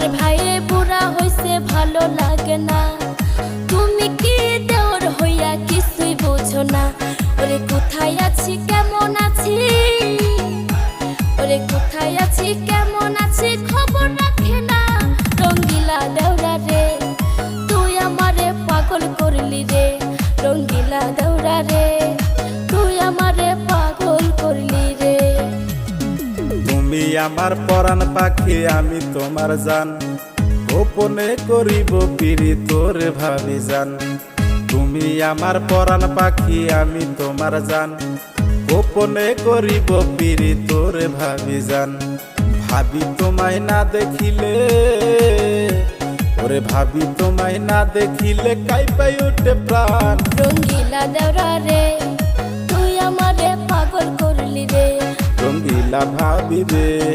আমার ভাইয়ে বুড়া হইছে, ভালো লাগে না। তুমি কি দেওর হইয়া কিছুই বোঝো না। ওরে কোথায় আছি, কেমন আছি? ওরে কোথায় আছি, কেমন আছি? খবর না তুমি আমার পরাণ পাখি, আমি তোমার জান। গোপনে করিব পিরি তোর ভাবি জান। তুমি আমার পরাণ পাখি, আমি তোমার জান। গোপনে করিব পিরি তোর ভাবি জান। ভাবি তোমায় না দেখিলে, ওরে ভাবি তোমায় না দেখিলে কাইপাই উঠে প্রাণ। রঙ্গিলা দেওরা রে তুই আমারে